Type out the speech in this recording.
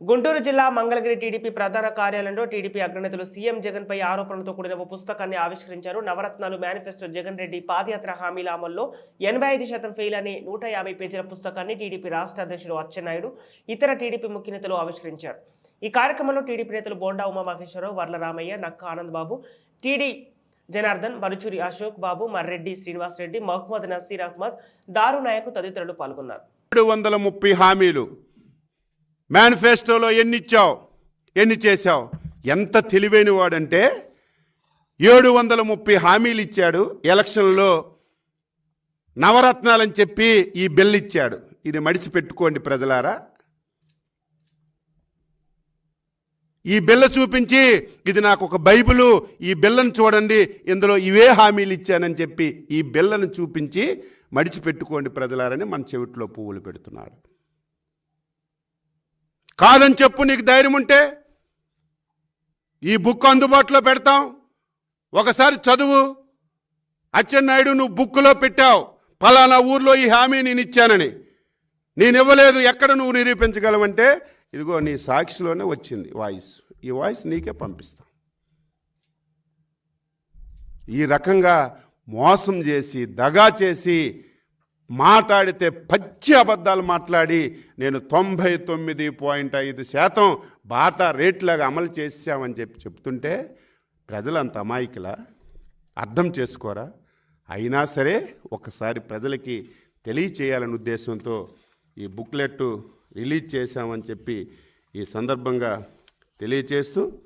గుంటూరు జిల్లా మంగళగిరి టీడీపీ ప్రధాన కార్యాలయంలో టీడీపీ అగ్రనేతలు సీఎం జగన్ పై ఆరోపణలతో కూడిన ఓ పుస్తకాన్ని ఆవిష్కరించారు. నవరత్నాలు మేనిఫెస్టో జగన్ రెడ్డి పాదయాత్ర హామీల అమల్లో ఎనభై ఐదు శాతం ఫెయిల్ అనే నూట యాభై పేజీల పుస్తకాన్ని టీడీపీ రాష్ట్ర అధ్యక్షుడు అచ్చెన్నాయుడు ఇతర టీడీపీ ముఖ్య నేతలు ఆవిష్కరించారు. ఈ కార్యక్రమంలో టీడీపీ నేతలు బోండా ఉమామహేశ్వరరావు వర్ల రామయ్య నక్క ఆనంద్ బాబు టీడీ జనార్దన్ మరుచూరి అశోక్ బాబు మర్రెడ్డి శ్రీనివాస్ రెడ్డి మహమ్మద్ నసీర్ అహ్మద్ దారు నాయక్ తదితరులు పాల్గొన్నారు. వందల ముప్పై హామీలు మేనిఫెస్టోలో ఎన్ని ఇచ్చావు ఎన్ని చేశావు? ఎంత తెలివైన వాడంటే ఏడు వందల ముప్పై హామీలు ఇచ్చాడు ఎలక్షన్లో నవరత్నాలని చెప్పి ఈ బిల్ ఇచ్చాడు ఇది మడిచి పెట్టుకోండి ప్రజలారా. ఈ బిల్ల చూపించి ఇది నాకు ఒక బైబిలు ఈ బిల్లను చూడండి ఇందులో ఇవే హామీలు ఇచ్చానని చెప్పి ఈ బిల్లను చూపించి మడిచి పెట్టుకోండి ప్రజలారని మన చెవిట్లో పువ్వులు పెడుతున్నాడు కాదని చెప్పు నీకు ధైర్యం ఉంటే ఈ బుక్ అందుబాటులో పెడతాం. ఒకసారి చదువు. అచ్చెన్నాయుడు నువ్వు బుక్లో పెట్టావు. ఫలానా ఊర్లో ఈ హామీ నేను ఇచ్చానని. నేను ఇవ్వలేదు. ఎక్కడ నువ్వు నిరూపించగలవంటే? ఇదిగో నీ సాక్షిలోనే వచ్చింది వాయిస్. ఈ వాయిస్ నీకే పంపిస్తాం. ఈ రకంగా మోసం చేసి దగా చేసి మాట్లాడితే పచ్చి అబద్ధాలు మాట్లాడి నేను తొంభై తొమ్మిది పాయింట్ ఐదు శాతం బాటా రేట్లాగా అమలు చేసామని చెప్పి చెప్తుంటే ప్రజలంత అమాయకులా? అర్థం చేసుకోరా? అయినా సరే ఒకసారి ప్రజలకి తెలియచేయాలనే ఉద్దేశంతో ఈ బుక్లెట్ రిలీజ్ చేశామని చెప్పి ఈ సందర్భంగా తెలియచేస్తూ